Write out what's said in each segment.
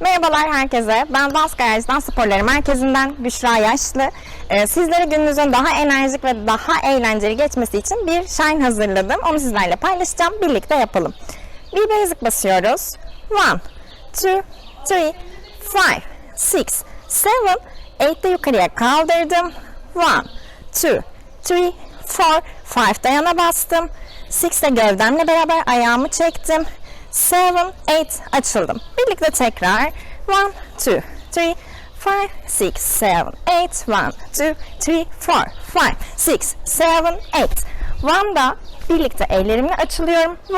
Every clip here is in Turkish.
Merhabalar herkese. Ben Dans Garaj Dans Sporları Merkezi'nden Büşra Yaşlı. Ee, sizlere gününüzün daha enerjik ve daha eğlenceli geçmesi için bir shine hazırladım. Onu sizlerle paylaşacağım. Birlikte yapalım. Bir basic basıyoruz. 1, 2, 3, 5, 6, 7, 8 de yukarıya kaldırdım. 1, 2, 3, 4, 5 dayana bastım. 6 de gövdemle beraber ayağımı çektim. 7, 8 açıldım. Birlikte tekrar 1, 2, 3, 5, 6, 7, 8, 1, 2, 3, 4, 5, 6, 7, 8. One'da birlikte ellerimle açılıyorum. 1,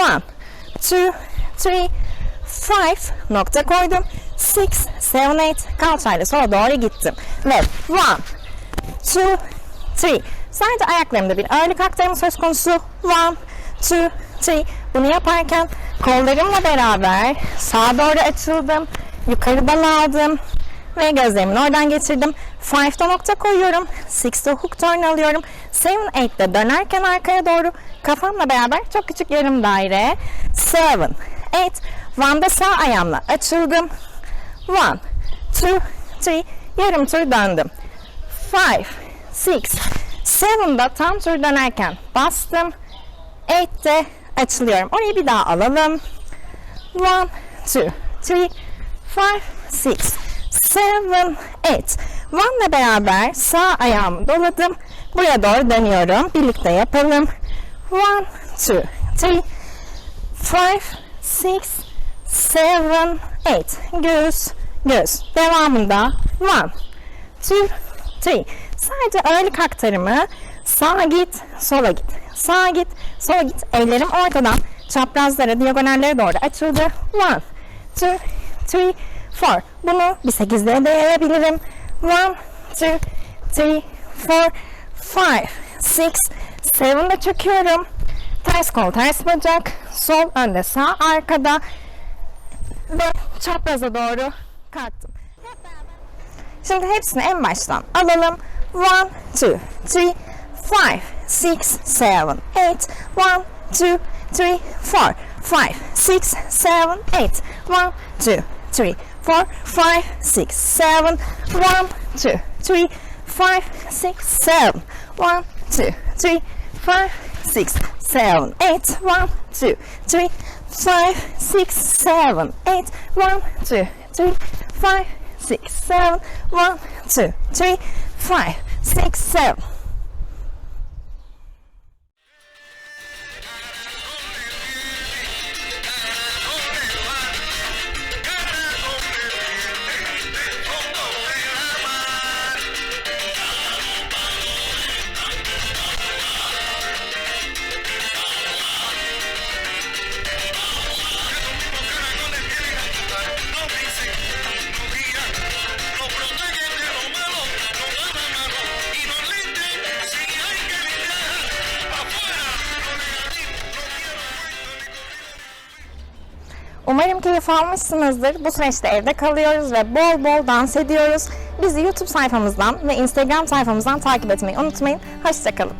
2, 3, 5 nokta koydum. 6, 7, 8 kalçayla sola doğru gittim. Ve 1, 2, 3. Sadece ayaklarımda bir ağırlık aktarımı söz konusu. 1, 2, 3. Bunu yaparken kollarımla beraber sağa doğru açıldım. Yukarıdan aldım. Ve gözlerimin oradan geçirdim. 5'te nokta koyuyorum. 6'da hook turn alıyorum. 7, 8'de dönerken arkaya doğru kafamla beraber çok küçük yarım daire. 7, 8. 1'da sağ ayağımla açıldım. 1, 2, 3. Yarım tur döndüm. 5, 6, 7'da tam tur dönerken bastım. 8'de açılıyorum. Orayı bir daha alalım. 1, 2, 3, 5, 6, 7, 8. One'la beraber sağ ayağımı doladım. Buraya doğru dönüyorum. Birlikte yapalım. 1, 2, 3, 5, 6, 7, 8. Göz, göz. Devamında 1, 2, 3. Sadece ağırlık aktarımı sağa git, sola git. Sağa git, sola git. Ellerim ortadan çaprazlara, diagonallere doğru açıldı. 1, 2, 3, 4. Bunu bir sekizlere de yayabilirim. 1, 2, 3, 4, 5, 6, 7'de çöküyorum. Ters kol, ters bacak. Sol önde, sağ arkada. Ve çapraza doğru kalktım. Şimdi hepsini en baştan alalım. 1, 2, 3, 5, 6, 7, 8. 1, 2, 3, 4, 5, 6, 7, 8. 1, 2, 3, 4, 5, 6, 7. 1, 2, 3, 5, 6, 7. 1, 2, 3, 5, 6, 7, 8. 1, 2, 3, 5, 6, 7, 8. 1, 2, 3, 5, 6, 7. 1, 2, 3, 5, 6, 7. Umarım keyif almışsınızdır. Bu süreçte evde kalıyoruz ve bol bol dans ediyoruz. Bizi YouTube sayfamızdan ve Instagram sayfamızdan takip etmeyi unutmayın. Hoşçakalın.